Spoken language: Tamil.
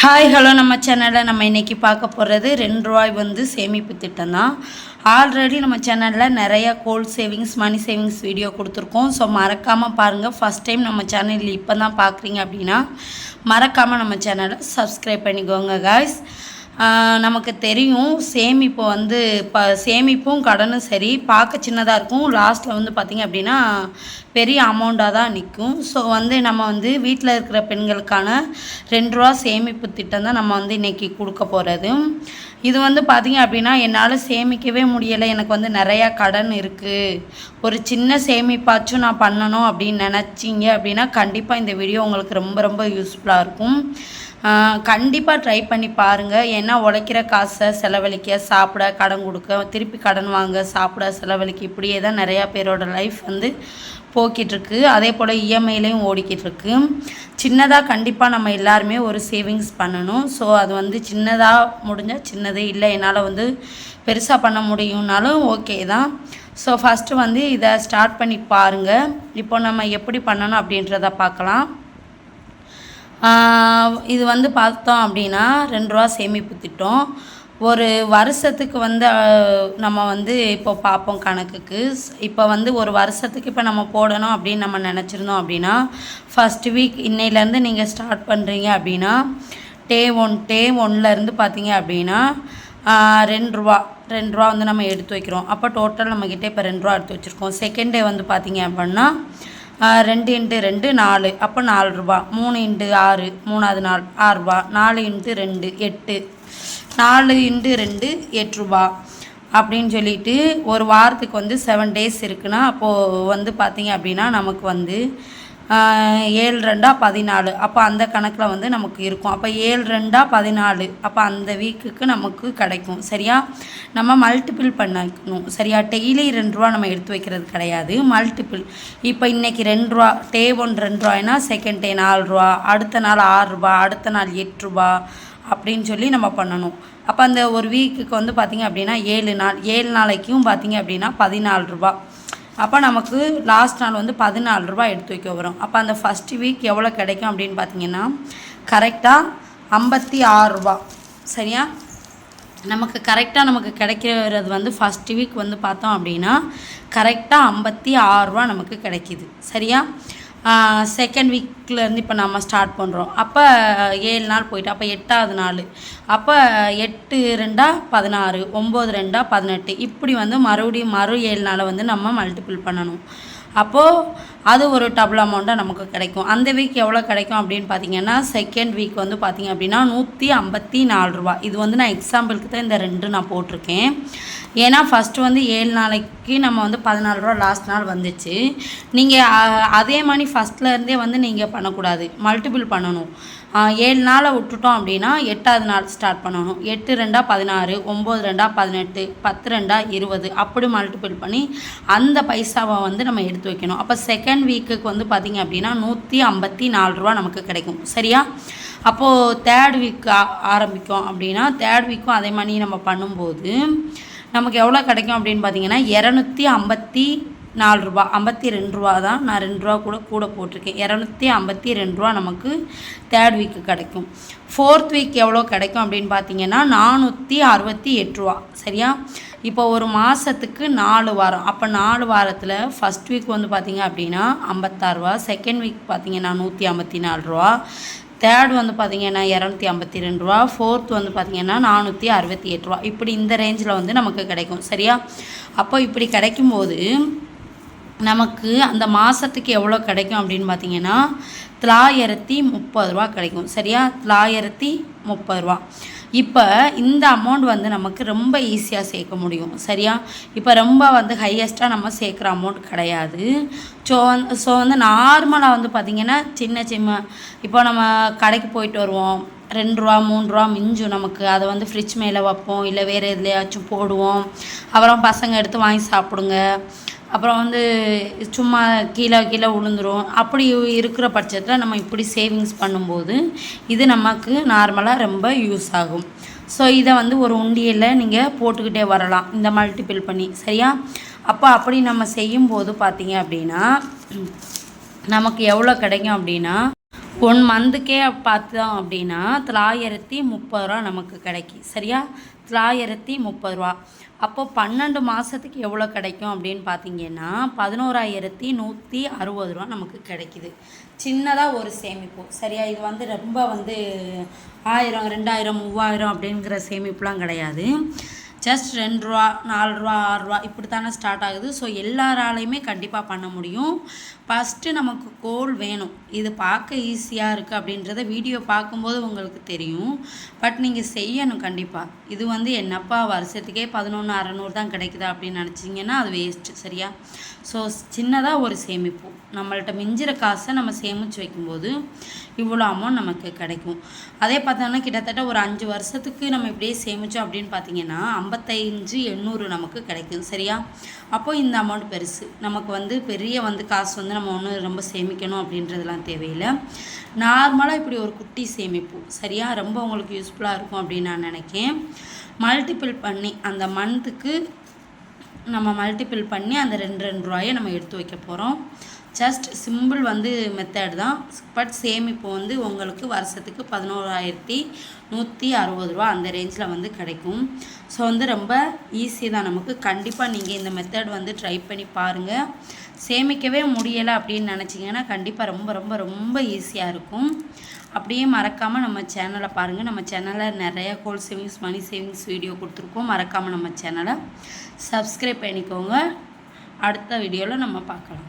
ஹாய் ஹலோ நம்ம சேனலில் நம்ம இன்றைக்கி பார்க்க போகிறது ரெண்டு ரூபாய் வந்து சேமிப்பு திட்டம் தான் ஆல்ரெடி நம்ம சேனலில் நிறைய gold savings money savings video கொடுத்துருக்கோம். ஸோ மறக்காமல் பாருங்கள் ஃபஸ்ட் டைம் நம்ம சேனலில் இப்போ தான் பார்க்குறீங்க அப்படின்னா மறக்காமல் நம்ம சேனலை சப்ஸ்கிரைப் பண்ணிக்கோங்க காய்ஸ் நமக்கு தெரியும் சேமிப்பு வந்து ப சேமிப்பும் கடனும் சரி பார்க்க சின்னதாக இருக்கும். லாஸ்ட்டில் வந்து பார்த்திங்க அப்படின்னா பெரிய அமௌண்ட்டாக தான் நிற்கும் ஸோ வந்து நம்ம வந்து வீட்டில் இருக்கிற பெண்களுக்கான ரெண்டு ரூபா சேமிப்பு திட்டம் தான் நம்ம வந்து இன்றைக்கி கொடுக்க போகிறது இது வந்து பார்த்திங்க அப்படின்னா என்னால் சேமிக்கவே முடியலை. எனக்கு வந்து நிறையா கடன் இருக்குது ஒரு சின்ன சேமிப்பாச்சும் நான் பண்ணணும் அப்படின்னு நினச்சிங்க அப்படின்னா கண்டிப்பாக இந்த வீடியோ உங்களுக்கு ரொம்ப ரொம்ப யூஸ்ஃபுல்லாக இருக்கும். கண்டிப்பாக ட்ரை பண்ணி பாருங்கள் ஏன்னா உழைக்கிற காசை செலவழிக்க சாப்பிட கடன் கொடுக்க திருப்பி கடன் வாங்க சாப்பிட செலவழிக்க இப்படியே தான் நிறையா பேரோட லைஃப் வந்து போக்கிட்டுருக்கு. அதே போல் இஎம்ஐலையும் ஓடிக்கிட்டுருக்கு. சின்னதாக கண்டிப்பாக நம்ம எல்லாருமே ஒரு சேவிங்ஸ் பண்ணணும். ஸோ அது வந்து சின்னதாக முடிஞ்சால் சின்னதே இல்லை. என்னால் வந்து பெருசாக பண்ண முடியும்னாலும் ஓகே தான். ஸோ ஃபஸ்ட்டு வந்து இதை ஸ்டார்ட் பண்ணி பாருங்கள் இப்போ நம்ம எப்படி பண்ணணும் அப்படின்றத பார்க்கலாம். இது வந்து பார்த்தோம் அப்படின்னா ரெண்டு ரூபா சேமிப்பு திட்டம். ஒரு வருஷத்துக்கு வந்து நம்ம வந்து இப்போ பார்ப்போம் கணக்குக்கு. இப்போ வந்து ஒரு வருஷத்துக்கு இப்போ நம்ம போடணும் அப்படின்னு நம்ம நினச்சிருந்தோம் அப்படின்னா ஃபஸ்ட்டு வீக் இன்னையிலேருந்து நீங்கள் ஸ்டார்ட் பண்ணுறீங்க அப்படின்னா டே ஒன் டே ஒன்லேருந்து பார்த்தீங்க அப்படின்னா ரெண்டு ரூபா ரெண்டு ரூபா வந்து நம்ம எடுத்து வைக்கிறோம். அப்போ டோட்டல் நம்மக்கிட்ட இப்போ ரெண்டு ரூபா எடுத்து வச்சுருக்கோம். செகண்ட் டே வந்து பார்த்தீங்க அப்படின்னா ரெண்டு இன்ட்டு ரெண்டு நாலு. அப்போ நாலு ரூபா. மூணு இன்ட்டு ஆறு மூணாவது நாள் ஆறுரூபா நாலு இன்ட்டு ரெண்டு எட்டு. நாலு இன்ட்டு ரெண்டு எட்டு ரூபா. அப்படின்னு சொல்லிட்டு ஒரு வாரத்துக்கு வந்து செவன் டேஸ் இருக்குன்னா அப்போது வந்து பார்த்திங்க அப்படின்னா நமக்கு வந்து ஏழு ரெண்டா பதினாலு. அப்போ அந்த கணக்கில் வந்து நமக்கு இருக்கும். அப்போ ஏழு ரெண்டா பதினாலு. அப்போ அந்த வீக்குக்கு நமக்கு கிடைக்கும். சரியா? நம்ம மல்டிபிள் பண்ணிக்கணும் சரியா? டெய்லி ரெண்டு ரூபா நம்ம எடுத்து வைக்கிறது கிடையாது. மல்டிபிள் இப்போ இன்றைக்கி ரெண்டு ரூபா டே ஒன் ரெண்டு ரூபாய்னா செகண்ட் டே நாலு ரூபா. அடுத்த நாள் ஆறு ரூபா. அடுத்த நாள் எட்டு ரூபா. அப்படின்னு சொல்லி நம்ம பண்ணணும். அப்போ அந்த ஒரு வீக்குக்கு வந்து பார்த்திங்க அப்படின்னா ஏழு நாள். ஏழு நாளைக்கும் பார்த்திங்க அப்படின்னா பதினாலு ரூபா. அப்போ நமக்கு லாஸ்ட் நாள் வந்து பதினாலு ரூபா எடுத்து வைக்க வரும். அப்போ அந்த ஃபஸ்ட்டு வீக் எவ்வளோ கிடைக்கும் அப்படின்னு பார்த்தீங்கன்னா கரெக்டாக ஐம்பத்தி ஆறு ரூபா சரியா? நமக்கு கரெக்டாக நமக்கு கிடைக்கிறது வந்து ஃபஸ்ட்டு வீக் வந்து பார்த்தோம் அப்படின்னா கரெக்டாக ஐம்பத்தி ஆறுரூவா நமக்கு கிடைக்கிது. சரியா? செகண்ட் வீக்லேருந்து இப்போ நம்ம ஸ்டார்ட் பண்ணுறோம் அப்போ ஏழு நாள் போயிட்டு அப்போ எட்டாவது நாள். அப்போ எட்டு ரெண்டா பதினாறு ஒம்பது ரெண்டா பதினெட்டு. இப்படி வந்து மறுபடியும் மறு ஏழு நாளை வந்து நம்ம மல்டிபிள் பண்ணணும். அப்போது அது ஒரு டபுள் அமௌண்ட்டாக நமக்கு கிடைக்கும். அந்த வீக் எவ்வளோ கிடைக்கும் அப்படின்னு பார்த்தீங்கன்னா செகண்ட் வீக் வந்து பார்த்திங்க அப்படின்னா நூற்றி ஐம்பத்தி நாலு ரூபா இது வந்து நான் எக்ஸாம்பிளுக்கு தான் இந்த ரெண்டு நான் போட்டிருக்கேன். ஏன்னா ஃபஸ்ட்டு வந்து ஏழு நாளைக்கு நம்ம வந்து பதினாலு ரூபா லாஸ்ட் நாள் வந்துச்சு. நீங்கள் அதே மாதிரி ஃபஸ்ட்லேருந்தே வந்து நீங்கள் பண்ணக்கூடாது. மல்டிபிள் பண்ணணும். ஏழு நாளை விட்டுட்டோம் அப்படின்னா எட்டாவது நாள் ஸ்டார்ட் பண்ணணும். எட்டு ரெண்டாக பதினாறு ஒம்பது ரெண்டாக பதினெட்டு பத்து ரெண்டாக இருபது. அப்படி மல்டிபிள் பண்ணி அந்த பைசாவை வந்து நம்ம எடுத்து வைக்கணும். அப்போ செகண்ட் வீக்குக்கு வந்து பார்த்திங்க அப்படின்னா நூற்றி ஐம்பத்தி நாலு ரூபா நமக்கு கிடைக்கும். சரியா? அப்போது தேர்ட் வீக் ஆரம்பிக்கும் அப்படின்னா தேர்ட் வீக்கும் அதே மாதிரி நம்ம பண்ணும்போது நமக்கு எவ்வளோ கிடைக்கும் அப்படின்னு பார்த்தீங்கன்னா இரநூத்தி ஐம்பத்தி நாலு ரூபா ஐம்பத்தி ரெண்டு ரூபா தான் நான் ரெண்டு ரூபா கூட கூட போட்டிருக்கேன். இரநூத்தி ஐம்பத்தி ரெண்டு ரூபா நமக்கு தேர்ட் வீக்கு கிடைக்கும். ஃபோர்த் வீக் எவ்வளோ கிடைக்கும் அப்படின்னு பார்த்தீங்கன்னா நானூற்றி அறுபத்தி எட்டு ரூபா. சரியா? இப்போ ஒரு மாதத்துக்கு நாலு வாரம். அப்போ நாலு வாரத்தில் ஃபஸ்ட் வீக் வந்து பார்த்திங்க அப்படின்னா ஐம்பத்தாறுரூவா செகண்ட் வீக் பார்த்திங்கன்னா நூற்றி ஐம்பத்தி நாலு ரூபா. தேர்ட் வந்து பார்த்திங்கன்னா இரநூத்தி ஐம்பத்தி ரெண்டு ரூபா. ஃபோர்த் வந்து பார்த்திங்கன்னா நானூற்றி அறுபத்தி எட்டு ரூபா. இப்படி இந்த ரேஞ்சில் வந்து நமக்கு கிடைக்கும். சரியா? அப்போ இப்படி கிடைக்கும்போது நமக்கு அந்த மாதத்துக்கு எவ்வளோ கிடைக்கும் அப்படின்னு பார்த்தீங்கன்னா தொள்ளாயிரத்தி முப்பது ரூபா கிடைக்கும். சரியா? தொள்ளாயிரத்தி முப்பது ரூபா. இப்போ இந்த அமௌண்ட் வந்து நமக்கு ரொம்ப ஈஸியாக சேர்க்க முடியும். சரியா? இப்போ ரொம்ப வந்து ஹையஸ்ட்டாக நம்ம சேர்க்குற அமௌண்ட் கிடையாது. ஸோ வந்து ஸோ வந்து நார்மலாக வந்து பார்த்திங்கன்னா சின்ன சின்ன இப்போ நம்ம கடைக்கு போயிட்டு வருவோம். ரெண்டு ரூபா மூணு ரூபா மிஞ்சும் நமக்கு. அதை வந்து ஃப்ரிட்ஜ் மேலே வைப்போம். இல்லை வேறு எதுலையாச்சும் போடுவோம். அப்புறம் பசங்க எடுத்து வாங்கி சாப்பிடுங்க. அப்புறம் வந்து சும்மா கீழே கீழே விழுந்துரும் அப்படி இருக்கிற பட்சத்தில் நம்ம இப்படி சேவிங்ஸ் பண்ணும்போது இது நமக்கு நார்மலாக ரொம்ப யூஸ் ஆகும். ஸோ இதை வந்து ஒரு உண்டியலில் நீங்கள் போட்டுக்கிட்டே வரலாம். இந்த மல்டிபிள் பண்ணி. சரியா? அப்போ அப்படி நம்ம செய்யும்போது பார்த்தீங்க அப்படின்னா நமக்கு எவ்வளோ கிடைக்கும் அப்படின்னா ஒன் மந்த்துக்கே பார்த்தோம் அப்படின்னா தொள்ளாயிரத்தி முப்பது ரூபா நமக்கு கிடைக்கும். சரியா? தொள்ளாயிரத்தி முப்பது ரூபா. அப்போது பன்னெண்டு மாதத்துக்கு எவ்வளோ கிடைக்கும் அப்படின்னு பார்த்தீங்கன்னா பதினோராயிரத்தி நூற்றி அறுபது ரூபா நமக்கு கிடைக்கிது. சின்னதாக ஒரு சேமிப்பு. சரியா? இது வந்து ரொம்ப வந்து ஆயிரம் ரெண்டாயிரம் மூவாயிரம் அப்படிங்கிற சேமிப்புலாம் கிடையாது. ஜஸ்ட் ரெண்டு ரூபா நாலு ரூபா ஆறு ரூபா இப்படி தானே ஸ்டார்ட் ஆகுது. ஸோ எல்லாராலையுமே கண்டிப்பாக பண்ண முடியும். ஃபஸ்ட்டு நமக்கு கோல் வேணும். இது பார்க்க ஈஸியாக இருக்குது அப்படின்றத வீடியோ பார்க்கும்போது உங்களுக்கு தெரியும். பட் நீங்கள் செய்யணும் கண்டிப்பாக இது வந்து என்னப்பா வருஷத்துக்கே பதினொன்று அறநூறு தான் கிடைக்குதா அப்படின்னு நினச்சிங்கன்னா அது வேஸ்ட்டு சரியா? ஸோ சின்னதாக ஒரு சேமிப்பு. நம்மள்ட்ட மிஞ்சிற காசை நம்ம சேமித்து வைக்கும்போது இவ்வளோ அமௌண்ட் நமக்கு கிடைக்கும். அதே பார்த்தோன்னா கிட்டத்தட்ட ஒரு அஞ்சு வருஷத்துக்கு நம்ம இப்படியே சேமித்தோம் அப்படின்னு பார்த்தீங்கன்னா ஐம்பத்தஞ்சு எண்ணூறு நமக்கு கிடைக்கும் சரியா? அப்போ இந்த அமௌண்ட் பெருசு. நமக்கு வந்து பெரிய வந்து காசு வந்து நம்ம ஒன்றும் ரொம்ப சேமிக்கணும் அப்படின்றதுலாம் தேவையில்லை. நார்மலாக இப்படி ஒரு குட்டி சேமிப்பு சரியா? ரொம்ப உங்களுக்கு யூஸ்ஃபுல்லாக இருக்கும் அப்படின்னு நான் நினைக்கேன். மல்டிபிள் பண்ணி அந்த மந்த்துக்கு நம்ம மல்டிபிள் பண்ணி அந்த ரெண்டு ரெண்டு ரூபாயை நம்ம எடுத்து வைக்க போகிறோம் ஜஸ்ட் சிம்பிள் வந்து மெத்தட் தான். பட் சேமிப்பு வந்து உங்களுக்கு வருஷத்துக்கு பதினோராயிரத்தி நூற்றி அறுபது ரூபா அந்த ரேஞ்சில் வந்து கிடைக்கும். ஸோ வந்து ரொம்ப ஈஸி தான் நமக்கு. கண்டிப்பாக நீங்கள் இந்த மெத்தட் வந்து ட்ரை பண்ணி பாருங்கள் சேமிக்கவே முடியலை அப்படின்னு நினச்சிங்கன்னா கண்டிப்பாக ரொம்ப ரொம்ப ரொம்ப ஈஸியாக இருக்கும். அப்படியே மறக்காமல் நம்ம சேனலை பாருங்கள் நம்ம சேனலில் நிறைய whole savings money savings video கொடுத்துருக்கோம். மறக்காமல் நம்ம சேனலை சப்ஸ்கிரைப் பண்ணிக்கோங்க. அடுத்த வீடியோவில் நம்ம பார்க்கலாம்.